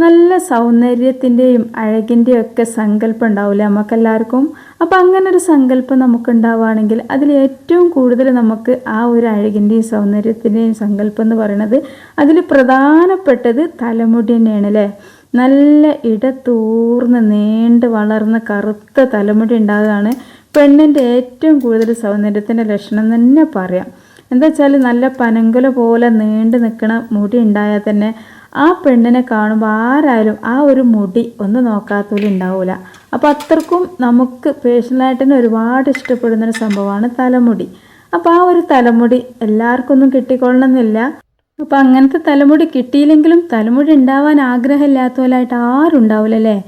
നല്ല സൗന്ദര്യത്തിന്റെയും അഴകിന്റെയും ഒക്കെ സങ്കല്പം ഉണ്ടാവില്ലേ നമുക്കെല്ലാവർക്കും അപ്പം അങ്ങനെ ഒരു സങ്കല്പം നമുക്കുണ്ടാവുകയാണെങ്കിൽ അതിൽ ഏറ്റവും കൂടുതൽ നമുക്ക് ആ ഒരു അഴകിന്റെയും സൗന്ദര്യത്തിന്റെയും സങ്കല്പം എന്ന് പറയുന്നത് അതിൽ പ്രധാനപ്പെട്ടത് തലമുടി തന്നെയാണ് അല്ലേ? നല്ല ഇടത്തൂർന്ന് നീണ്ട് വളർന്ന കറുത്ത തലമുടി ഉണ്ടാകുകയാണ് പെണ്ണിന്റെ ഏറ്റവും കൂടുതൽ സൗന്ദര്യത്തിന്റെ ലക്ഷണം തന്നെ പറയാം. എന്താ വെച്ചാൽ നല്ല പനങ്കുല പോലെ നീണ്ടു നിൽക്കണ മുടി ഉണ്ടായാൽ തന്നെ ആ പെണ്ണിനെ കാണുമ്പോൾ ആരായാലും ആ ഒരു മുടി ഒന്ന് നോക്കാത്തവരും ഉണ്ടാവില്ല അപ്പോൾ അത്രക്കും നമുക്ക് പേഴ്സണലായിട്ട് തന്നെ ഒരുപാട് ഇഷ്ടപ്പെടുന്ന ഒരു സംഭവമാണ് തലമുടി. അപ്പോൾ ആ ഒരു തലമുടി എല്ലാവർക്കും ഒന്നും കിട്ടിക്കൊള്ളണമെന്നില്ല. അപ്പം അങ്ങനത്തെ തലമുടി കിട്ടിയില്ലെങ്കിലും തലമുടി ഉണ്ടാവാൻ ആഗ്രഹമില്ലാത്തവരായിട്ട് ആരും ഉണ്ടാവില്ലല്ലേ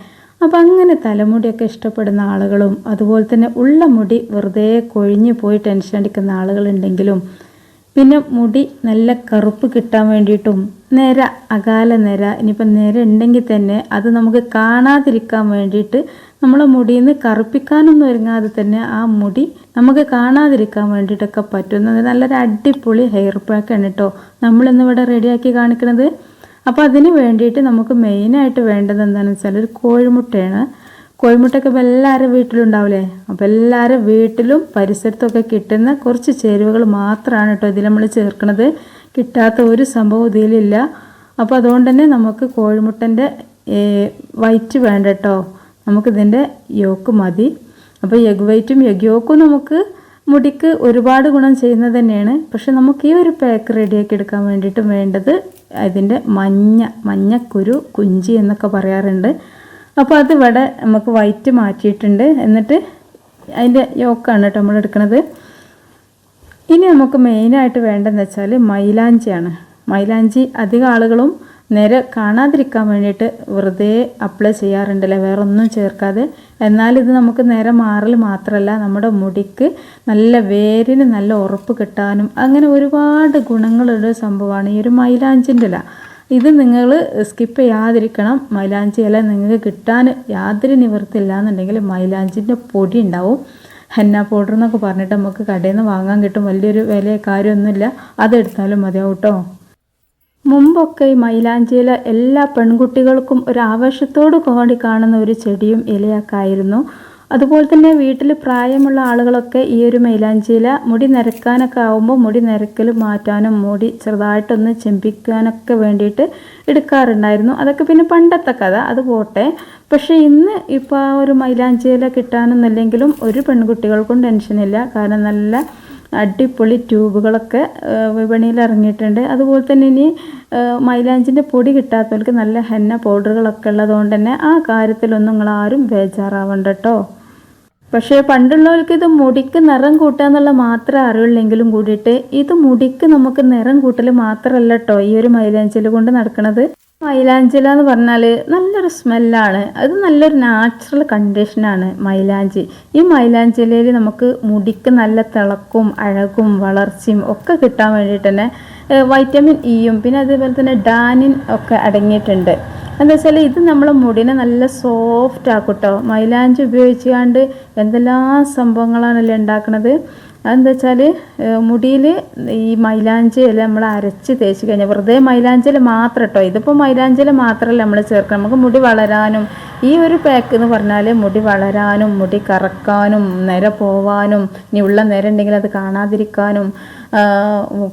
അപ്പം അങ്ങനെ തലമുടിയൊക്കെ ഇഷ്ടപ്പെടുന്ന ആളുകളും അതുപോലെ തന്നെ ഉള്ള മുടി വെറുതെ കൊഴിഞ്ഞു പോയി ടെൻഷൻ അടിക്കുന്ന ആളുകളുണ്ടെങ്കിലും പിന്നെ മുടി നല്ല കറുപ്പ് കിട്ടാൻ വേണ്ടിയിട്ടും നിര അകാല നിര ഇനിയിപ്പം നിര ഉണ്ടെങ്കിൽ തന്നെ അത് നമുക്ക് കാണാതിരിക്കാൻ വേണ്ടിയിട്ട് നമ്മളെ മുടിയിൽ നിന്ന് കറുപ്പിക്കാനൊന്നും ഒരുങ്ങാതെ തന്നെ ആ മുടി നമുക്ക് കാണാതിരിക്കാൻ വേണ്ടിയിട്ടൊക്കെ പറ്റുന്നത് നല്ലൊരു അടിപൊളി ഹെയർ പാക്കാണ് കേട്ടോ നമ്മളിന്നിവിടെ റെഡിയാക്കി കാണിക്കുന്നത് അപ്പോൾ അതിന് വേണ്ടിയിട്ട് നമുക്ക് മെയിനായിട്ട് വേണ്ടത് എന്താണെന്ന് വെച്ചാൽ ഒരു കോഴിമുട്ടയാണ്. കോഴിമുട്ടയൊക്കെ ഇപ്പോൾ എല്ലാവരും വീട്ടിലുണ്ടാവില്ലേ അപ്പോൾ എല്ലാവരും വീട്ടിലും പരിസരത്തൊക്കെ കിട്ടുന്ന കുറച്ച് ചേരുവകൾ മാത്രമാണ് കേട്ടോ ഇതിൽ നമ്മൾ ചേർക്കുന്നത് കിട്ടാത്ത ഒരു സംഭവം ഇതിലില്ല. അപ്പോൾ അതുകൊണ്ട് തന്നെ നമുക്ക് കോഴിമുട്ടന്റെ വൈറ്റ് വേണ്ട കേട്ടോ നമുക്കിതിന്റെ യോക്ക് മതി. അപ്പോൾ എഗ് വൈറ്റും എഗ് യോക്കും നമുക്ക് മുടിക്ക് ഒരുപാട് ഗുണം ചെയ്യുന്നത് തന്നെയാണ്. പക്ഷെ നമുക്ക് ഈ ഒരു പാക്ക് റെഡിയാക്കി എടുക്കാൻ വേണ്ടിയിട്ട് വേണ്ടത് അതിന്റെ മഞ്ഞ മഞ്ഞക്കുരു കുഞ്ചി എന്നൊക്കെ പറയാറുണ്ട്. അപ്പോൾ അത് ഇവിടെ നമുക്ക് വൈറ്റ് മാറ്റിയിട്ടുണ്ട്. എന്നിട്ട് അതിന്റെ യോക്കാണ് കേട്ടോ നമ്മൾ എടുക്കുന്നത് ഇനി നമുക്ക് മെയിനായിട്ട് വേണ്ടതെന്ന് വെച്ചാൽ മൈലാഞ്ചിയാണ്. മൈലാഞ്ചി അധികം ആളുകളും നേരെ കാണാതിരിക്കാൻ വേണ്ടിയിട്ട് വെറുതെ അപ്ലൈ ചെയ്യാറുണ്ടല്ലേ? വേറെ ഒന്നും ചേർക്കാതെ. എന്നാൽ ഇത് നമുക്ക് നേരെ മാറൽ മാത്രമല്ല. നമ്മുടെ മുടിക്ക് നല്ല വേരിന് നല്ല ഉറപ്പ് കിട്ടാനും അങ്ങനെ ഒരുപാട് ഗുണങ്ങളുള്ള ഒരു സംഭവമാണ് ഈ ഒരു മൈലാഞ്ചിന്റെ ഇത് നിങ്ങൾ സ്കിപ്പ് ചെയ്യാതിരിക്കണം. മൈലാഞ്ചി ഇല നിങ്ങൾക്ക് കിട്ടാൻ യാതൊരു നിവൃത്തില്ല എന്നുണ്ടെങ്കിൽ മൈലാഞ്ചിന്റെ പൊടി ഉണ്ടാവും. ഹെന്ന പൗഡർ എന്നൊക്കെ പറഞ്ഞിട്ട് നമുക്ക് കടയിൽ നിന്ന് വാങ്ങാൻ കിട്ടും. വലിയൊരു വില കാര്യമൊന്നുമില്ല. അതെടുത്താലും മതിയാവും കേട്ടോ മുമ്പൊക്കെ ഈ മൈലാഞ്ചിയില എല്ലാ പെൺകുട്ടികൾക്കും ഒരു ആവേശത്തോട് കോടി കാണുന്ന ഒരു ചെടിയും ഇലയൊക്കെ ആയിരുന്നു. അതുപോലെ തന്നെ വീട്ടിൽ പ്രായമുള്ള ആളുകളൊക്കെ ഈ ഒരു മൈലാഞ്ചിയില മുടി നിരക്കാനൊക്കെ ആവുമ്പോൾ മുടി നിരക്കൽ മാറ്റാനും മുടി ചെറുതായിട്ടൊന്ന് ചെമ്പിക്കാനൊക്കെ വേണ്ടിയിട്ട് എടുക്കാറുണ്ടായിരുന്നു. അതൊക്കെ പിന്നെ പണ്ടത്തെ കഥ അത് പോട്ടെ. പക്ഷേ ഇന്ന് ഇപ്പോൾ ആ ഒരു മൈലാഞ്ചിയില കിട്ടാനൊന്നുമില്ലെങ്കിലും ഒരു പെൺകുട്ടികൾക്കും ടെൻഷനില്ല കാരണം നല്ല അടിപൊളി ട്യൂബുകളൊക്കെ വിപണിയിൽ ഇറങ്ങിയിട്ടുണ്ട്. അതുപോലെ തന്നെ ഇനി മൈലാഞ്ചിന്റെ പൊടി കിട്ടാത്തവർക്ക് നല്ല ഹെന്ന പൗഡറുകളൊക്കെ ഉള്ളതുകൊണ്ട് തന്നെ ആ കാര്യത്തിലൊന്നും നിങ്ങൾ ആരും ബേജാറാവണ്ട കേട്ടോ പക്ഷേ പണ്ടുള്ളവർക്ക് ഇത് മുടിക്ക് നിറം കൂട്ടുക എന്നുള്ള മാത്രമേ അറിവുള്ളെങ്കിലും കൂടിയിട്ട് ഇത് മുടിക്ക് നമുക്ക് നിറം കൂട്ടൽ മാത്രമല്ല കേട്ടോ ഈ ഒരു മൈലാഞ്ചിൽ കൊണ്ട് നടക്കുന്നത് മൈലാഞ്ചില എന്ന് പറഞ്ഞാൽ നല്ലൊരു സ്മെല്ലാണ്. അത് നല്ലൊരു നാച്ചുറൽ കണ്ടീഷനാണ് മൈലാഞ്ചി. ഈ മൈലാഞ്ചിലയിൽ നമുക്ക് മുടിക്ക് നല്ല തിളക്കും അഴകും വളർച്ചയും ഒക്കെ കിട്ടാൻ വേണ്ടിയിട്ട് തന്നെ വൈറ്റമിൻ ഇയും പിന്നെ അതേപോലെ തന്നെ ഡാനിൻ ഒക്കെ അടങ്ങിയിട്ടുണ്ട്. എന്താ വെച്ചാൽ ഇത് നമ്മൾ മുടിനെ നല്ല സോഫ്റ്റ് ആക്കും കേട്ടോ മൈലാഞ്ചി ഉപയോഗിച്ചുകൊണ്ട് എന്തെല്ലാം സംഭവങ്ങളാണല്ലേ ഉണ്ടാക്കുന്നത് അതെന്താ വെച്ചാൽ മുടിയിൽ ഈ മൈലാഞ്ചിയില നമ്മൾ അരച്ച് തേച്ച് കഴിഞ്ഞാൽ വെറുതെ മൈലാഞ്ചിൽ മാത്രം കേട്ടോ ഇതിപ്പോൾ മൈലാഞ്ചിൽ മാത്രമല്ല നമ്മൾ ചേർക്കണം. നമുക്ക് മുടി വളരാനും ഈ ഒരു പാക്ക് എന്ന് പറഞ്ഞാൽ മുടി വളരാനും മുടി കറക്കാനും നിര പോവാനും ഇനി ഉള്ള നിര ഉണ്ടെങ്കിൽ അത് കാണാതിരിക്കാനും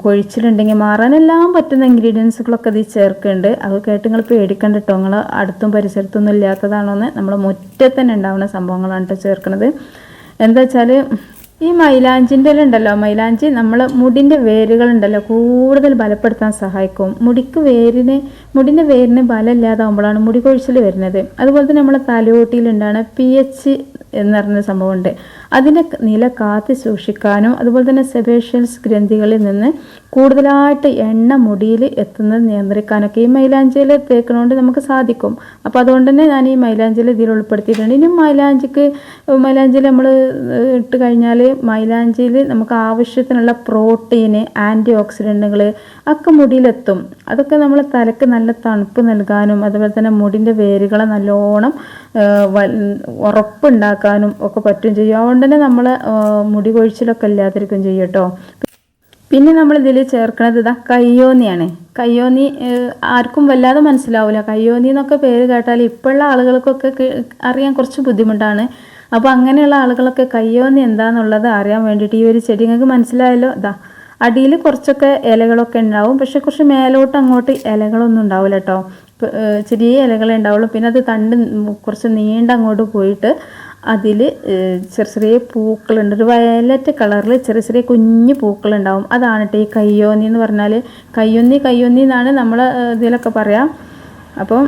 കൊഴിച്ചിലുണ്ടെങ്കിൽ മാറാനെല്ലാം പറ്റുന്ന ഇൻഗ്രീഡിയൻസുകളൊക്കെ ഇതിൽ ചേർക്കുന്നുണ്ട് അത് കേട്ട് നിങ്ങൾ പേടിക്കണ്ട കേട്ടോ നിങ്ങൾ അടുത്തും പരിസരത്തൊന്നും ഇല്ലാത്തതാണോന്ന്. നമ്മൾ മുറ്റത്തന്നെ ഉണ്ടാവുന്ന സംഭവങ്ങളാണ് കേട്ടോ ചേർക്കുന്നത് എന്താ വെച്ചാൽ ഈ മൈലാഞ്ചിന്റെ ഉണ്ടല്ലോ മൈലാഞ്ചി നമ്മൾ മുടിന്റെ വേരുകളുണ്ടല്ലോ കൂടുതൽ ബലപ്പെടുത്താൻ സഹായിക്കും. മുടിക്ക് വേരിന് മുടിന്റെ വേരിന് ബലമില്ലാതാവുമ്പോഴാണ് മുടി കൊഴിച്ചിൽ വരുന്നത്. അതുപോലെ തന്നെ നമ്മളെ തലയോട്ടിയിലുണ്ടാണ് പി എച്ച് എന്ന് പറഞ്ഞ സംഭവമുണ്ട്. അതിന്റെ നില കാത്തി സൂക്ഷിക്കാനും അതുപോലെ തന്നെ സെബേഷ്യൽസ് ഗ്രന്ഥികളിൽ നിന്ന് കൂടുതലായിട്ട് എണ്ണ മുടിയിൽ എത്തുന്നത് നിയന്ത്രിക്കാനൊക്കെ ഈ മൈലാഞ്ചിയിൽ തേക്കണോണ്ട് നമുക്ക് സാധിക്കും. അപ്പോൾ അതുകൊണ്ട് തന്നെ ഞാൻ ഈ മൈലാഞ്ചിയിൽ ഇതിൽ ഉൾപ്പെടുത്തിയിട്ടുണ്ട്. ഇനി മൈലാഞ്ചിക്ക് മൈലാഞ്ചിയിൽ നമ്മൾ ഇട്ട് കഴിഞ്ഞാൽ മൈലാഞ്ചിയിൽ നമുക്ക് ആവശ്യത്തിനുള്ള പ്രോട്ടീന് ആന്റി ഓക്സിഡന്റുകൾ ഒക്കെ മുടിയിലെത്തും. അതൊക്കെ നമ്മൾ തലക്ക് നല്ല തണുപ്പ് നൽകാനും അതുപോലെ തന്നെ മുടിന്റെ വേരുകളെ നല്ലോണം ഉറപ്പുണ്ടാക്കാനും ഒക്കെ പറ്റും ചെയ്യും. അതുകൊണ്ട് തന്നെ നമ്മൾ മുടി കൊഴിച്ചിലൊക്കെ ഇല്ലാതിരിക്കും ചെയ്യും കേട്ടോ. പിന്നെ നമ്മൾ ഇതിൽ ചേർക്കുന്നത് ഇതാ കയ്യോന്നിയാണ്. കയ്യോന്നി ആർക്കും വല്ലാതെ മനസ്സിലാവില്ല കയ്യോന്നി എന്നൊക്കെ പേര് കേട്ടാൽ ഇപ്പോഴുള്ള ആളുകൾക്കൊക്കെ അറിയാൻ കുറച്ച് ബുദ്ധിമുട്ടാണ്. അപ്പോൾ അങ്ങനെയുള്ള ആളുകളൊക്കെ കയ്യോന്നി എന്താണെന്നുള്ളത് അറിയാൻ വേണ്ടിയിട്ട് ഈ ഒരു ചെടി നിങ്ങൾക്ക് മനസ്സിലായല്ലോ? ഇതാ അടിയിൽ കുറച്ചൊക്കെ ഇലകളൊക്കെ ഉണ്ടാവും. പക്ഷെ കുറച്ച് മേലോട്ട് അങ്ങോട്ട് ഇലകളൊന്നും ഉണ്ടാവില്ല കേട്ടോ. ചെറിയ ഇലകളെ ഉണ്ടാവുള്ളൂ. പിന്നെ അത് തണ്ട് കുറച്ച് നീണ്ട അങ്ങോട്ട് പോയിട്ട് അതിൽ ചെറിയ ചെറിയ പൂക്കളുണ്ട്. ഒരു വയലറ്റ് കളറിൽ ചെറിയ ചെറിയ കുഞ്ഞു പൂക്കളുണ്ടാവും. അതാണ് ഈ കയ്യോന്നി എന്ന് പറഞ്ഞാൽ കയ്യൊന്നി കയ്യൊന്നി എന്നാണ് നമ്മൾ ഇതിലൊക്കെ പറയാം. അപ്പം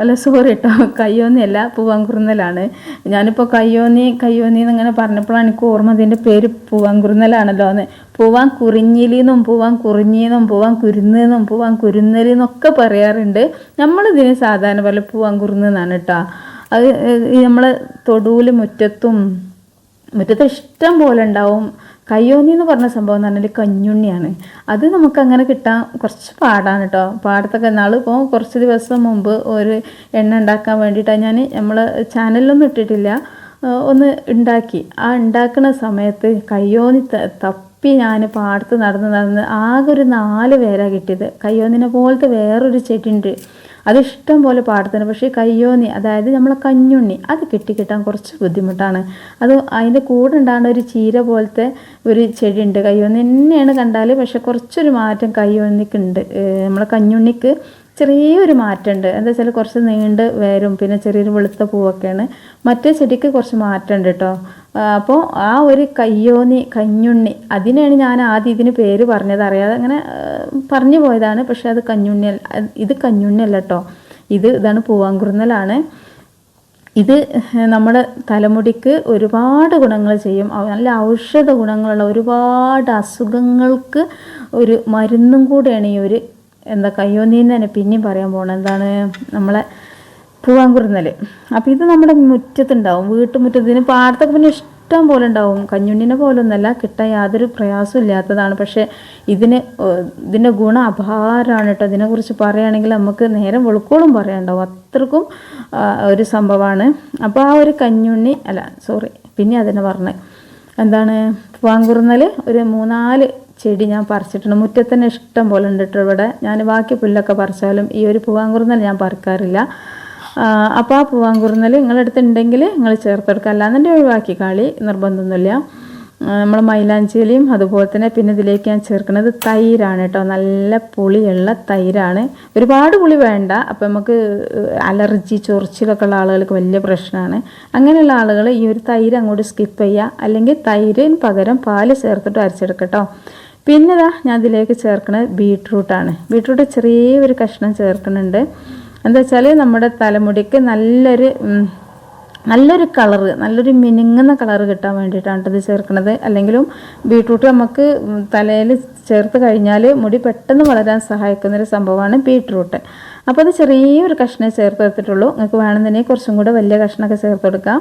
അല്ല സോറി കേട്ടോ കയ്യോന്നിയല്ല പൂവാങ്കുറുന്നലാണ് ഞാനിപ്പോൾ കയ്യോന്നി കയ്യോന്നി എന്നിങ്ങനെ പറഞ്ഞപ്പോഴാണ് എനിക്ക് ഓർമ്മ അതിന്റെ പേര് പൂവാങ്കുറുന്നലാണല്ലോ എന്ന്. പൂവാൻ കുറിഞ്ഞിലിന്നും പൂവാൻ കുറിഞ്ഞിന്നും പൂവാൻ കുരുന്നെന്നും പൂവാൻ കുരുന്നലിന്നൊക്കെ പറയാറുണ്ട്. നമ്മളിതിന് സാധാരണ പോലെ പൂവാൻ കുറുന്നെന്നാണ് കേട്ടോ അത് നമ്മൾ തൊടുവിൽ മുറ്റത്തും മുറ്റത്ത് ഇഷ്ടം പോലെ ഉണ്ടാവും. കയ്യോന്നി എന്ന് പറഞ്ഞ സംഭവം എന്ന് പറഞ്ഞാൽ കഞ്ഞുണ്ണിയാണ്. അത് നമുക്ക് അങ്ങനെ കിട്ടാൻ കുറച്ച് പാടാണ് കേട്ടോ പാടത്തൊക്കെ നാൾ ഇപ്പോൾ കുറച്ച് ദിവസം മുമ്പ് ഒരു എണ്ണ ഉണ്ടാക്കാൻ വേണ്ടിയിട്ടാണ് ഞാൻ നമ്മൾ ചാനലിലൊന്നും ഇട്ടിട്ടില്ല. ഒന്ന് ഉണ്ടാക്കി. ആ ഉണ്ടാക്കുന്ന സമയത്ത് കയ്യോന്നി തപ്പി ഞാൻ പാടത്ത് നടന്ന് നടന്ന് ആകെ ഒരു നാല് പേരാണ് കിട്ടിയത്. കയ്യോന്നിനെ പോലത്തെ വേറൊരു ചെടി ഉണ്ട് അത് ഇഷ്ടം പോലെ പാടത്തിന് പക്ഷേ കയ്യോന്നി അതായത് നമ്മളെ കഞ്ഞുണ്ണി അത് കിട്ടിക്കിട്ടാൻ കുറച്ച് ബുദ്ധിമുട്ടാണ്. അത് അതിന്റെ കൂടെ ഉണ്ടാകുന്ന ഒരു ചീര പോലത്തെ ഒരു ചെടി ഉണ്ട് കയ്യോന്നി. തന്നെയാണ് കണ്ടാൽ പക്ഷെ കുറച്ചൊരു മാറ്റം കയ്യോന്നിക്കുണ്ട്. നമ്മളെ കഞ്ഞുണ്ണിക്ക് ചെറിയൊരു മാറ്റമുണ്ട്. എന്താ വെച്ചാൽ കുറച്ച് നീണ്ട് വരും. പിന്നെ ചെറിയൊരു വെളുത്ത പൂവൊക്കെയാണ്. മറ്റേ ചെടിക്ക് കുറച്ച് മാറ്റമുണ്ട് കേട്ടോ. അപ്പോൾ ആ ഒരു കയ്യോന്നി കഞ്ഞുണ്ണി അതിനെയാണ് ഞാൻ ആദ്യം ഇതിന് പേര് പറഞ്ഞത്. അറിയാതെ അങ്ങനെ പറഞ്ഞു പോയതാണ്. പക്ഷെ അത് കഞ്ഞുണ്ണി ഇത് കഞ്ഞുണ്ണി അല്ല കേട്ടോ. ഇത് ഇതാണ് പൂവാങ്കുറുന്നലാണ് ഇത് നമ്മുടെ തലമുടിക്ക് ഒരുപാട് ഗുണങ്ങൾ ചെയ്യും. നല്ല ഔഷധ ഗുണങ്ങളുള്ള ഒരുപാട് അസുഖങ്ങൾക്ക് ഒരു മരുന്നും കൂടെയാണ് ഈ ഒരു എന്താ കയ്യോന്നീന്ന് തന്നെ പിന്നെയും പറയാൻ പോകണം എന്താണ് നമ്മളെ പൂവാങ്കുറുന്നൽ അപ്പോൾ ഇത് നമ്മുടെ മുറ്റത്തുണ്ടാവും വീട്ടുമുറ്റത്ത്. ഇതിന് പാടത്തൊക്കെ പിന്നെ ഇഷ്ടം പോലെ ഉണ്ടാവും. കഞ്ഞുണ്ണിനെ പോലൊന്നല്ല കിട്ടാൻ യാതൊരു പ്രയാസവും ഇല്ലാത്തതാണ്. പക്ഷേ ഇതിന് ഇതിന്റെ ഗുണ അപാരമാണ് കേട്ടോ. ഇതിനെക്കുറിച്ച് പറയുകയാണെങ്കിൽ നമുക്ക് നേരം വെളുക്കോളും പറയാനുണ്ടാവും. അത്രക്കും ഒരു സംഭവമാണ്. അപ്പോൾ ആ ഒരു കഞ്ഞുണ്ണി അല്ല സോറി പിന്നെ അതിനെ പറഞ്ഞത് എന്താണ് പൂവാങ്കുറുന്നൽ ഒരു മൂന്നാൽ ചെടി ഞാൻ പറിച്ചിട്ടുണ്ട്. മുറ്റത്തിന് ഇഷ്ടം പോലെ ഉണ്ട് കേട്ടോ ഇവിടെ. ഞാൻ ബാക്കി പുല്ലൊക്കെ പറിച്ചാലും ഈ ഒരു പൂവാങ്കുറുന്നൽ ഞാൻ പറിക്കാറില്ല. അപ്പോൾ ആ പൂവാങ്കുറുന്നൽ നിങ്ങളെടുത്ത് ഉണ്ടെങ്കിൽ നിങ്ങൾ ചേർത്തെടുക്കുക. അല്ലാന്നുണ്ടെങ്കിൽ ഒഴിവാക്കി. കളി നിർബന്ധമൊന്നുമില്ല. നമ്മൾ മൈലാഞ്ചിയിലയും അതുപോലെ തന്നെ പിന്നെ ഇതിലേക്ക് ഞാൻ ചേർക്കുന്നത് തൈരാണ് കേട്ടോ നല്ല പുളിയുള്ള തൈരാണ്. ഒരുപാട് പുളി വേണ്ട. അപ്പോൾ നമുക്ക് അലർജി ചൊറിച്ചിലൊക്കെ ഉള്ള ആളുകൾക്ക് വലിയ പ്രശ്നമാണ്. അങ്ങനെയുള്ള ആളുകൾ ഈ ഒരു തൈര് അങ്ങോട്ട് സ്കിപ്പ് ചെയ്യുക. അല്ലെങ്കിൽ തൈരിന് പകരം പാൽ ചേർത്തിട്ട് അരച്ചെടുക്കട്ടോ പിന്നെ ഇതാ ഞാൻ ഇതിലേക്ക് ചേർക്കുന്നത് ബീട്രൂട്ടാണ്. ബീട്രൂട്ട് ചെറിയൊരു കഷ്ണം ചേർക്കുന്നുണ്ട്. എന്താ വെച്ചാൽ നമ്മുടെ തലമുടിക്ക് നല്ലൊരു നല്ലൊരു കളറ് നല്ലൊരു മിനുങ്ങുന്ന കളറ് കിട്ടാൻ വേണ്ടിയിട്ടാണ് ഇത് ചേർക്കുന്നത് അല്ലെങ്കിലും ബീട്രൂട്ട് നമുക്ക് തലയിൽ ചേർത്ത് കഴിഞ്ഞാൽ മുടി പെട്ടെന്ന് വളരാൻ സഹായിക്കുന്നൊരു സംഭവമാണ് ബീട്രൂട്ട്. അപ്പോൾ അത് ചെറിയൊരു കഷ്ണം ചേർത്ത് എടുത്തിട്ടുള്ളൂ നിങ്ങൾക്ക് വേണമെന്നുണ്ടെങ്കിൽ കുറച്ചും കൂടെ വലിയ കഷ്ണമൊക്കെ ചേർത്ത് കൊടുക്കാം.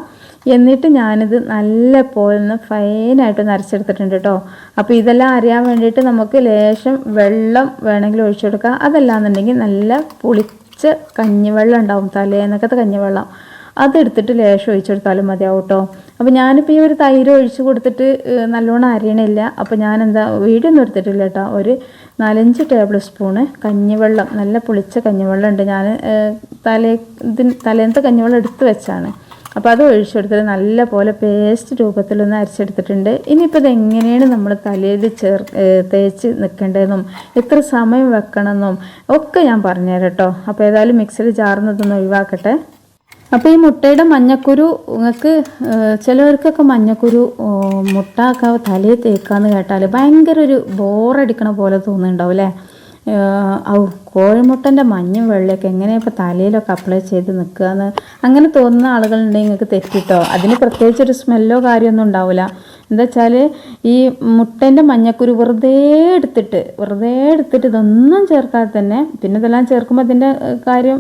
എന്നിട്ട് ഞാനിത് നല്ല പോലെ ഒന്ന് ഫൈനായിട്ട് നരച്ചെടുത്തിട്ടുണ്ട് കേട്ടോ അപ്പോൾ ഇതെല്ലാം അറിയാൻ വേണ്ടിയിട്ട് നമുക്ക് ലേശം വെള്ളം വേണമെങ്കിൽ ഒഴിച്ചു കൊടുക്കാം. അതല്ലാന്നുണ്ടെങ്കിൽ നല്ല പുളിച്ച കഞ്ഞിവെള്ളം ഉണ്ടാവും തലേന്നൊക്കത്തെ കഞ്ഞിവെള്ളം. അതെടുത്തിട്ട് ലേശം ഒഴിച്ചു കൊടുത്താലും മതിയാവും കേട്ടോ അപ്പോൾ ഞാനിപ്പോൾ ഈ ഒരു തൈര് ഒഴിച്ച് കൊടുത്തിട്ട് നല്ലോണം അരിയണില്ല. അപ്പോൾ ഞാൻ എന്താ വീഡിയോ എടുത്തിട്ടില്ല കേട്ടോ ഒരു നാലഞ്ച് ടേബിൾ സ്പൂണ് കഞ്ഞിവെള്ളം നല്ല പുളിച്ച കഞ്ഞിവെള്ളം ഉണ്ട് ഞാൻ തലേ ഇതിന് തലേന്നത്തെ കഞ്ഞിവെള്ളം എടുത്ത് വെച്ചാണ്. അപ്പോൾ അത് ഒഴിച്ചെടുത്തിട്ട് നല്ല പോലെ പേസ്റ്റ് രൂപത്തിലൊന്ന് അരച്ചെടുത്തിട്ടുണ്ട്. ഇനിയിപ്പോൾ ഇതെങ്ങനെയാണ് നമ്മൾ തലയിൽ ചേർ തേച്ച് നിൽക്കേണ്ടതെന്നും എത്ര സമയം വെക്കണമെന്നും ഒക്കെ ഞാൻ പറഞ്ഞുതരാം കേട്ടോ. അപ്പോൾ ഏതായാലും മിക്സിയിൽ ജാർന്നതൊന്ന് ഒഴിവാക്കട്ടെ. അപ്പോൾ ഈ മുട്ടയുടെ മഞ്ഞക്കുരു നിങ്ങൾക്ക് ചിലവർക്കൊക്കെ മഞ്ഞക്കുരു മുട്ട ഒക്കെ തലയിൽ തേക്കാന്ന് കേട്ടാൽ ഭയങ്കര ഒരു ബോറടിക്കണ പോലെ തോന്നുന്നുണ്ടാവും അല്ലേ ഔ കോഴിമുട്ടന്റെ മഞ്ഞും വെള്ളയൊക്കെ എങ്ങനെയാ ഇപ്പോൾ തലയിലൊക്കെ അപ്ലൈ ചെയ്ത് നിൽക്കുക എന്ന് അങ്ങനെ തോന്നുന്ന ആളുകളുണ്ടെങ്കിൽ നിങ്ങൾക്ക് തെറ്റിട്ടോ? അതിന് പ്രത്യേകിച്ചൊരു സ്മെല്ലോ കാര്യമൊന്നും ഉണ്ടാവില്ല എന്താ വെച്ചാൽ ഈ മുട്ടേന്റെ മഞ്ഞക്കുരു വെറുതെ എടുത്തിട്ട് വെറുതെ എടുത്തിട്ട് ഇതൊന്നും ചേർക്കാതെ തന്നെ പിന്നെ ഇതെല്ലാം ചേർക്കുമ്പോൾ അതിന്റെ കാര്യം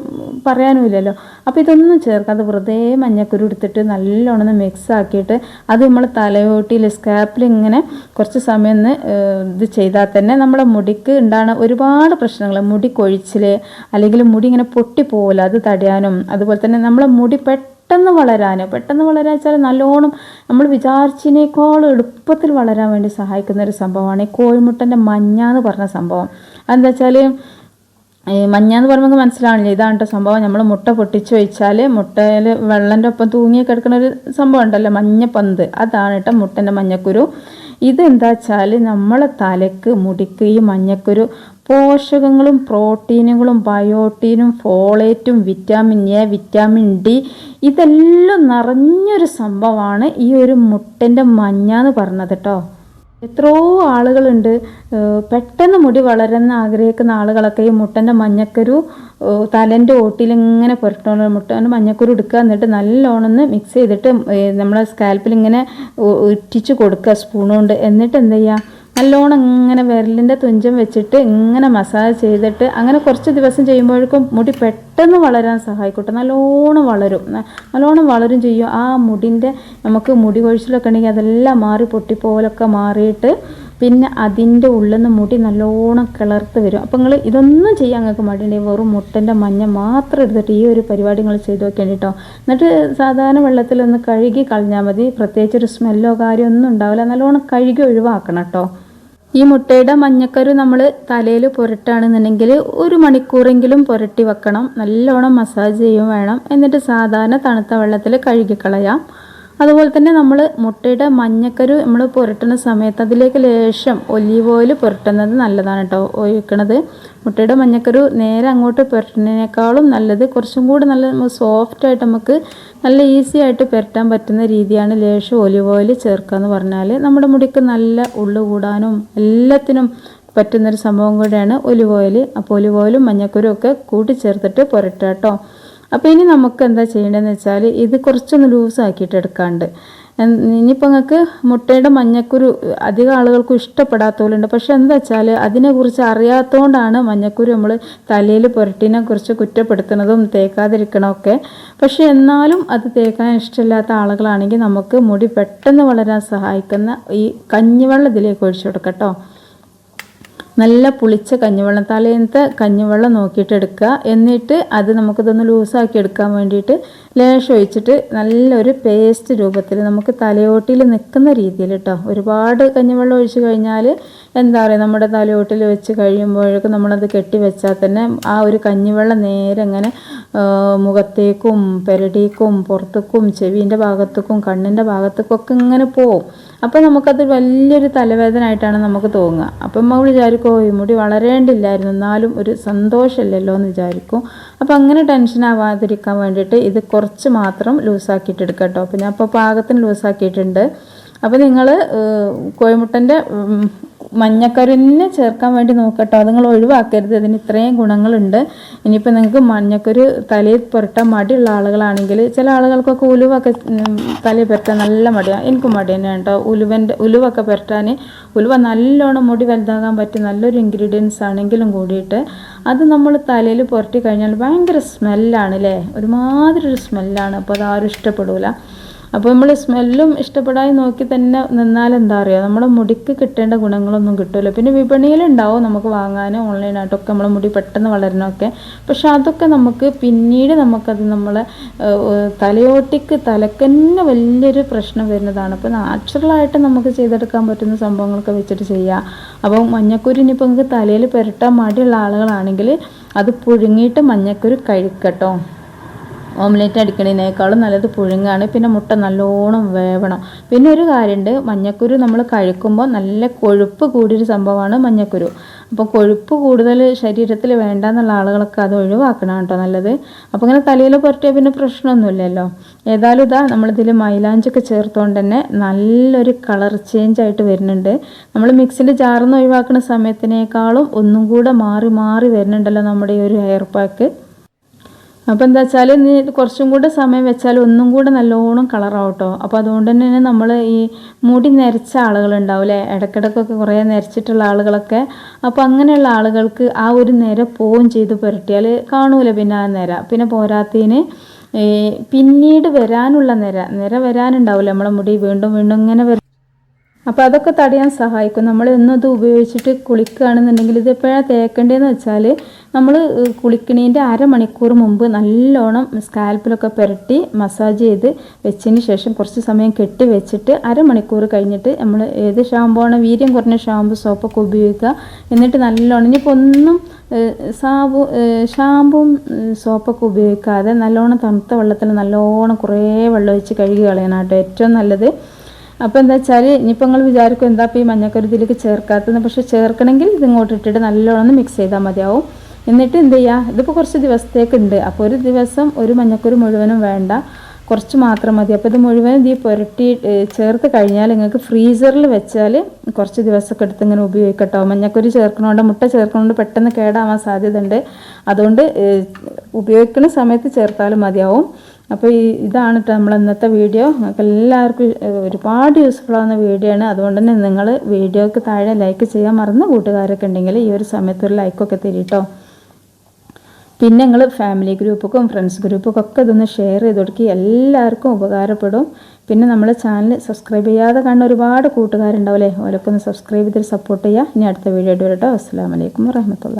പറയാനുമില്ലല്ലോ. അപ്പോൾ ഇതൊന്നും ചേർക്കാതെ വെറുതെ മഞ്ഞക്കുരു എടുത്തിട്ട് നല്ലോണം മിക്സ് ആക്കിയിട്ട് അത് നമ്മൾ തലയോട്ടിയിൽ സ്കാപ്പിൽ ഇങ്ങനെ കുറച്ച് സമയം ഒന്ന് ഇത് ചെയ്താൽ തന്നെ നമ്മുടെ മുടിക്ക് ഉണ്ടാകുന്ന ഒരുപാട് പ്രശ്നങ്ങൾ. മുടി കൊഴിച്ചിൽ അല്ലെങ്കിൽ മുടി ഇങ്ങനെ പൊട്ടിപ്പോകില്ല അത് തടയാനും അതുപോലെ തന്നെ നമ്മളെ മുടി പെട്ടെന്ന് പെട്ടെന്ന് വളരാൻ പെട്ടെന്ന് വളരാൻ വെച്ചാൽ നല്ലോണം നമ്മൾ വിചാരിച്ചതിനേക്കാളും എളുപ്പത്തിൽ വളരാൻ വേണ്ടി സഹായിക്കുന്ന ഒരു സംഭവമാണ് ഈ കോഴിമുട്ടന്റെ മഞ്ഞ എന്ന് പറഞ്ഞ സംഭവം. അതെന്താ വെച്ചാൽ ഈ മഞ്ഞ എന്ന് പറയുമ്പോൾ മനസ്സിലാവണില്ല. ഇതാണ് കേട്ടോ സംഭവം. നമ്മൾ മുട്ട പൊട്ടിച്ച് വെച്ചാൽ മുട്ടയിൽ വെള്ളന്റെ ഒപ്പം തൂങ്ങി കിടക്കുന്ന ഒരു സംഭവം ഉണ്ടല്ലോ മഞ്ഞപ്പന്ത് അതാണ് കേട്ടോ മുട്ടന്റെ മഞ്ഞക്കുരു. ഇതെന്താ വെച്ചാൽ നമ്മളെ തലക്ക് മുടിക്ക് ഈ മഞ്ഞക്കുരു പോഷകങ്ങളും പ്രോട്ടീനുകളും ബയോട്ടീനും ഫോളേറ്റും വിറ്റാമിൻ എ വിറ്റാമിൻ ഡി ഇതെല്ലാം നിറഞ്ഞൊരു സംഭവമാണ് ഈ ഒരു മുട്ടന്റെ മഞ്ഞ എന്ന് പറഞ്ഞത് കേട്ടോ എത്രയോ ആളുകളുണ്ട് പെട്ടെന്ന് മുടി വളരുന്ന ആഗ്രഹിക്കുന്ന ആളുകളൊക്കെ ഈ മുട്ടന്റെ മഞ്ഞക്കരു തലന്റെ ഓട്ടിൽ ഇങ്ങനെ പുരട്ടോളൂ മുട്ടന്റെ മഞ്ഞക്കുരു എടുക്കുക എന്നിട്ട് നല്ലോണമെന്ന് മിക്സ് ചെയ്തിട്ട് നമ്മളെ സ്കാൽപ്പിൽ ഇങ്ങനെ ഇട്ടിച്ച് കൊടുക്കുക സ്പൂൺ കൊണ്ട് എന്നിട്ട് എന്ത് ചെയ്യുക നല്ലോണം ഇങ്ങനെ വിരലിന്റെ തുഞ്ചം വെച്ചിട്ട് ഇങ്ങനെ മസാജ് ചെയ്തിട്ട് അങ്ങനെ കുറച്ച് ദിവസം ചെയ്യുമ്പോഴേക്കും മുടി പെട്ടെന്ന് വളരാൻ സഹായിക്കട്ടെ. നല്ലോണം വളരും. നല്ലോണം വളരും ചെയ്യും. ആ മുടിന്റെ നമുക്ക് മുടി കൊഴിച്ചിലൊക്കെ ഉണ്ടെങ്കിൽ അതെല്ലാം മാറി പൊട്ടിപ്പോലൊക്കെ മാറിയിട്ട് പിന്നെ അതിന്റെ ഉള്ളിൽ നിന്ന് മുടി നല്ലോണം കിളർത്ത് വരും. അപ്പം നിങ്ങൾ ഇതൊന്നും ചെയ്യാൻ നിങ്ങൾക്ക് മടിയുണ്ടെങ്കിൽ വെറും മുട്ടന്റെ മഞ്ഞ മാത്രം എടുത്തിട്ട് ഈ ഒരു പരിപാടി നിങ്ങൾ ചെയ്ത് വെക്കേണ്ടി കേട്ടോ എന്നിട്ട് സാധാരണ വെള്ളത്തിലൊന്ന് കഴുകി കളഞ്ഞാൽ മതി. പ്രത്യേകിച്ച് ഒരു സ്മെല്ലോ കാര്യമൊന്നും ഉണ്ടാവില്ല. നല്ലോണം കഴുകി ഒഴിവാക്കണം കേട്ടോ ഈ മുട്ടയുടെ മഞ്ഞക്കരു നമ്മൾ തലയിൽ പുരട്ടുകയാണെന്നുണ്ടെങ്കിൽ ഒരു മണിക്കൂറെങ്കിലും പുരട്ടി വെക്കണം. നല്ലോണം മസാജ് ചെയ്യും വേണം. എന്നിട്ട് സാധാരണ തണുത്ത വെള്ളത്തിൽ കഴുകിക്കളയാം അതുപോലെ തന്നെ നമ്മൾ മുട്ടയുടെ മഞ്ഞക്കരു നമ്മൾ പുരട്ടുന്ന സമയത്ത് അതിലേക്ക് ലേശം ഒലീവ് ഓയിൽ പുരട്ടുന്നത് നല്ലതാണ് കേട്ടോ. ഒഴിക്കണത്. മുട്ടയുടെ മഞ്ഞക്കരു നേരെ അങ്ങോട്ട് പുരട്ടുന്നതിനേക്കാളും നല്ലത് കുറച്ചും കൂടി നല്ല സോഫ്റ്റ് ആയിട്ട് നമുക്ക് നല്ല ഈസി ആയിട്ട് പുരട്ടാൻ പറ്റുന്ന രീതിയാണ് ലേശം ഒലിവ് ഓയിൽ ചേർക്കുക എന്ന് പറഞ്ഞാൽ നമ്മുടെ മുടിക്ക് നല്ല ഉള്ളു കൂടാനും എല്ലാത്തിനും പറ്റുന്നൊരു സംഭവം കൂടെയാണ് ഒലിവ് ഓയിൽ അപ്പോൾ ഒലിവ് ഓയിലും മഞ്ഞക്കുരും ഒക്കെ കൂട്ടിച്ചേർത്തിട്ട് പുരട്ടുക കേട്ടോ അപ്പോൾ ഇനി നമുക്ക് എന്താ ചെയ്യേണ്ടതെന്ന് വെച്ചാൽ ഇത് കുറച്ചൊന്ന് ലൂസാക്കിയിട്ട് എടുക്കാണ്ട്. ഇനിയിപ്പോൾ നിങ്ങൾക്ക് മുട്ടയുടെ മഞ്ഞക്കുരു അധികം ആളുകൾക്കും ഇഷ്ടപ്പെടാത്ത പോലുണ്ട് പക്ഷെ എന്താ വെച്ചാൽ അതിനെക്കുറിച്ച് അറിയാത്തതുകൊണ്ടാണ് മഞ്ഞക്കുരു നമ്മൾ തലയിൽ പുരട്ടിനെ കുറിച്ച് കുറ്റപ്പെടുത്തുന്നതും തേക്കാതിരിക്കണമൊക്കെ. പക്ഷെ എന്നാലും അത് തേക്കാൻ ഇഷ്ടമില്ലാത്ത ആളുകളാണെങ്കിൽ നമുക്ക് മുടി പെട്ടെന്ന് വളരാൻ സഹായിക്കുന്ന ഈ കഞ്ഞിവെള്ളം ഇതിലേക്ക് ഒഴിച്ചു കൊടുക്കാം കേട്ടോ. നല്ല പുളിച്ച കഞ്ഞിവെള്ളം തലേന്നത്തെ കഞ്ഞിവെള്ളം നോക്കിയിട്ട് എടുക്കുക. എന്നിട്ട് അത് നമുക്കിതൊന്ന് ലൂസാക്കി എടുക്കാൻ വേണ്ടിയിട്ട് ലേശം ഒഴിച്ചിട്ട് നല്ലൊരു പേസ്റ്റ് രൂപത്തിൽ നമുക്ക് തലയോട്ടിൽ നിൽക്കുന്ന രീതിയിൽ കേട്ടോ ഒരുപാട് കഞ്ഞിവെള്ളം ഒഴിച്ച് കഴിഞ്ഞാൽ എന്താ പറയുക നമ്മുടെ തലയോട്ടിൽ വെച്ച് കഴിയുമ്പോഴേക്കും നമ്മളത് കെട്ടി വെച്ചാൽ തന്നെ ആ ഒരു കഞ്ഞിവെള്ളം നേരെ ഇങ്ങനെ മുഖത്തേക്കും പെരടിക്കും പുറത്തേക്കും ചെവിന്റെ ഭാഗത്തേക്കും കണ്ണിന്റെ ഭാഗത്തേക്കും ഒക്കെ ഇങ്ങനെ പോവും. അപ്പോൾ നമുക്കത് വലിയൊരു തലവേദന ആയിട്ടാണ് നമുക്ക് തോന്നുക. അപ്പം നമ്മൾ വിചാരിക്കും "ഓ, ഈ മുടി വളരേണ്ടില്ലായിരുന്നു. എന്നാലും ഒരു സന്തോഷമല്ലല്ലോ എന്ന് വിചാരിക്കും. അപ്പോൾ അങ്ങനെ ടെൻഷൻ ആവാതിരിക്കാൻ വേണ്ടിയിട്ട് ഇത് കുറച്ച് മാത്രം ലൂസാക്കിയിട്ട് എടുക്കാം കേട്ടോ. അപ്പോൾ ഞാൻ ഇപ്പോൾ പാകത്തിന് ലൂസാക്കിയിട്ടുണ്ട്. അപ്പോൾ നിങ്ങൾ കോഴിമുട്ടന്റെ മഞ്ഞക്കരുവിനെ ചേർക്കാൻ വേണ്ടി നോക്കട്ടോ. നിങ്ങൾ ഒഴിവാക്കരുത്. ഇതിന് ഇത്രയും ഗുണങ്ങളുണ്ട്. ഇനിയിപ്പോൾ നിങ്ങൾക്ക് മഞ്ഞക്കരു തലയിൽ പുരട്ടാൻ മടിയുള്ള ആളുകളാണെങ്കിൽ ചില ആളുകൾക്കൊക്കെ ഉലുവൊക്കെ തലയിൽ പുരട്ടാൻ നല്ല മടിയാണ് എനിക്കും മടി തന്നെയാണ് കേട്ടോ. ഉലുവന്റെ ഉലുവൊക്കെ പുരട്ടാൻ ഉലുവ നല്ലോണം മുടി വലുതാകാൻ പറ്റിയ നല്ലൊരു ഇൻഗ്രീഡിയൻസ് ആണെങ്കിലും കൂടിയിട്ട് അത് നമ്മൾ തലയിൽ പുരട്ടി കഴിഞ്ഞാൽ ഭയങ്കര സ്മെല്ലാണ് അല്ലേ ഒരുമാതിരി ഒരു സ്മെല്ലാണ് അപ്പോൾ അത് ആരും ഇഷ്ടപ്പെടില്ല അപ്പോൾ നമ്മൾ സ്മെല്ലും ഇഷ്ടപ്പെടാതെ നോക്കി തന്നെ നിന്നാൽ എന്താ പറയുക നമ്മുടെ മുടിക്ക് കിട്ടേണ്ട ഗുണങ്ങളൊന്നും കിട്ടില്ല പിന്നെ വിപണിയിലുണ്ടാവും നമുക്ക് വാങ്ങാനും ഓൺലൈനായിട്ടൊക്കെ നമ്മുടെ മുടി പെട്ടെന്ന് വളരണമൊക്കെ പക്ഷെ അതൊക്കെ നമുക്ക് പിന്നീട് നമുക്കത് നമ്മളെ തലയോട്ടിക്ക് തലക്കന്നെ വലിയൊരു പ്രശ്നം വരുന്നതാണ്. അപ്പോൾ നാച്ചുറലായിട്ട് നമുക്ക് ചെയ്തെടുക്കാൻ പറ്റുന്ന സംഭവങ്ങളൊക്കെ വെച്ചിട്ട് ചെയ്യാം. അപ്പോൾ മഞ്ഞക്കുരു ഇനിയിപ്പോൾ നിങ്ങൾക്ക് തലയിൽ പുരട്ടാൻ മടിയുള്ള ആളുകളാണെങ്കിൽ അത് പുഴുങ്ങിയിട്ട് മഞ്ഞക്കുരു കഴിക്കട്ടോ. ഓംലേറ്റ് അടിക്കണതിനേക്കാളും നല്ലത് പുഴുങ്ങാണ്. പിന്നെ മുട്ട നല്ലോണം വേവണം. പിന്നെ ഒരു കാര്യമുണ്ട് മഞ്ഞക്കുരു നമ്മൾ കഴിക്കുമ്പോൾ നല്ല കൊഴുപ്പ് കൂടിയൊരു സംഭവമാണ് മഞ്ഞക്കുരു. അപ്പോൾ കൊഴുപ്പ് കൂടുതൽ ശരീരത്തിൽ വേണ്ട എന്നുള്ള ആളുകളൊക്കെ അത് ഒഴിവാക്കണം കേട്ടോ നല്ലത്. അപ്പോൾ ഇങ്ങനെ തലയിൽ പുരട്ടിയാൽ പിന്നെ പ്രശ്നമൊന്നുമില്ലല്ലോ. ഏതായാലും ഇതാ നമ്മളിതിൽ മൈലാഞ്ചൊക്കെ ചേർത്തുകൊണ്ട് തന്നെ നല്ലൊരു കളർ ചേഞ്ച് ആയിട്ട് വരുന്നുണ്ട്. നമ്മൾ മിക്സിൽ ജാർന്ന് ഒഴിവാക്കുന്ന സമയത്തിനേക്കാളും ഒന്നും കൂടെ മാറി മാറി വരുന്നുണ്ടല്ലോ നമ്മുടെ ഈ ഒരു ഹെയർ പാക്ക് അപ്പോൾ എന്താ വെച്ചാൽ നീ കുറച്ചും കൂടെ സമയം വെച്ചാൽ ഒന്നും കൂടെ നല്ലോണം കളറാവട്ടോ അപ്പോൾ അതുകൊണ്ട് തന്നെ നമ്മൾ ഈ മുടി നരച്ച ആളുകളുണ്ടാവില്ലേ ഇടയ്ക്കിടയ്ക്കൊക്കെ കുറേ നരച്ചിട്ടുള്ള ആളുകളൊക്കെ. അപ്പോൾ അങ്ങനെയുള്ള ആളുകൾക്ക് ആ ഒരു നിര പോവും ചെയ്ത് പുരട്ടിയാൽ കാണൂല പിന്നെ ആ നിര. പിന്നെ പോരാത്തതിന് പിന്നീട് വരാനുള്ള നിര. നിര വരാനുണ്ടാവില്ല. നമ്മളെ മുടി വീണ്ടും വീണ്ടും ഇങ്ങനെ അപ്പോൾ അതൊക്കെ തടയാൻ സഹായിക്കും. നമ്മൾ എന്നത് ഉപയോഗിച്ചിട്ട് കുളിക്കുകയാണെന്നുണ്ടെങ്കിൽ ഇത് എപ്പോഴാണ് തേക്കേണ്ടതെന്ന് വെച്ചാൽ നമ്മൾ കുളിക്കണീന്റെ അരമണിക്കൂർ മുമ്പ് നല്ലോണം സ്കാൽപ്പിലൊക്കെ പുരട്ടി മസാജ് ചെയ്ത് വെച്ചതിന് ശേഷം കുറച്ച് സമയം കെട്ടി വെച്ചിട്ട് അരമണിക്കൂർ കഴിഞ്ഞിട്ട് നമ്മൾ ഏത് ഷാമ്പു ആണ് വീര്യം കുറഞ്ഞ ഷാമ്പു സോപ്പൊക്കെ ഉപയോഗിക്കുക. എന്നിട്ട് നല്ലോണം ഇനിയിപ്പോൾ ഒന്നും സാബു ഷാമ്പും സോപ്പൊക്കെ ഉപയോഗിക്കാതെ നല്ലോണം തണുത്ത വെള്ളത്തിൽ നല്ലോണം കുറേ വെള്ളം ഒഴിച്ച് കഴുകി കളയണം കേട്ടോ. ഏറ്റവും നല്ലത് അപ്പോൾ എന്താ വെച്ചാൽ ഇനിയിപ്പോൾ നിങ്ങൾ വിചാരിക്കും എന്താ ഇപ്പോൾ ഈ മഞ്ഞക്കരുതിലേക്ക് ചേർക്കാത്തത്? പക്ഷേ ചേർക്കണമെങ്കിൽ ഇത് ഇങ്ങോട്ട് ഇട്ടിട്ട് നല്ലോണം മിക്സ് ചെയ്താൽ മതിയാവും. എന്നിട്ട് എന്ത് ചെയ്യുക ഇതിപ്പോൾ കുറച്ച് ദിവസത്തേക്ക് ഉണ്ട്. അപ്പോൾ ഒരു ദിവസം ഒരു മഞ്ഞക്കുരു മുഴുവനും വേണ്ട. കുറച്ച് മാത്രം മതി. അപ്പോൾ ഇത് മുഴുവൻ ഇത് പുരട്ടി ചേർത്ത് കഴിഞ്ഞാൽ നിങ്ങൾക്ക് ഫ്രീസറിൽ വെച്ചാൽ കുറച്ച് ദിവസമൊക്കെ എടുത്ത് ഇങ്ങനെ ഉപയോഗിക്കട്ടോ. മഞ്ഞക്കുരി ചേർക്കണോണ്ട് മുട്ട ചേർക്കണോണ്ട് പെട്ടെന്ന് കേടാവാൻ സാധ്യതയുണ്ട്. അതുകൊണ്ട് ഉപയോഗിക്കുന്ന സമയത്ത് ചേർത്താലും മതിയാവും. അപ്പോൾ ഈ ഇതാണ് കേട്ടോ നമ്മൾ ഇന്നത്തെ വീഡിയോ. നിങ്ങൾക്ക് എല്ലാവർക്കും ഒരുപാട് യൂസ്ഫുൾ ആവുന്ന വീഡിയോ ആണ്. അതുകൊണ്ട് തന്നെ നിങ്ങൾ വീഡിയോക്ക് താഴെ ലൈക്ക് ചെയ്യാൻ മറന്ന കൂട്ടുകാരൊക്കെ ഉണ്ടെങ്കിൽ ഈ ഒരു സമയത്ത് ഒരു ലൈക്കൊക്കെ തരീട്ടോ. പിന്നെ നിങ്ങൾ ഫാമിലി ഗ്രൂപ്പുക്കും ഫ്രണ്ട്സ് ഗ്രൂപ്പൊക്കെ ഒക്കെ ഇതൊന്ന് ഷെയർ ചെയ്ത് കൊടുക്കി. എല്ലാവർക്കും ഉപകാരപ്പെടും. പിന്നെ നമ്മളെ ചാനൽ സബ്സ്ക്രൈബ് ചെയ്യാതെ കാണുന്ന ഒരുപാട് കൂട്ടുകാരുണ്ടാവില്ലേ ഓലൊക്കെ ഒന്ന് സബ്സ്ക്രൈബ് ചെയ്തിട്ട് സപ്പോർട്ട് ചെയ്യുക ഇനി അടുത്ത വീഡിയോ ആയിട്ട് വരട്ടോ. അസ്സാം വലൈക്കും വരഹമത്തുള്ള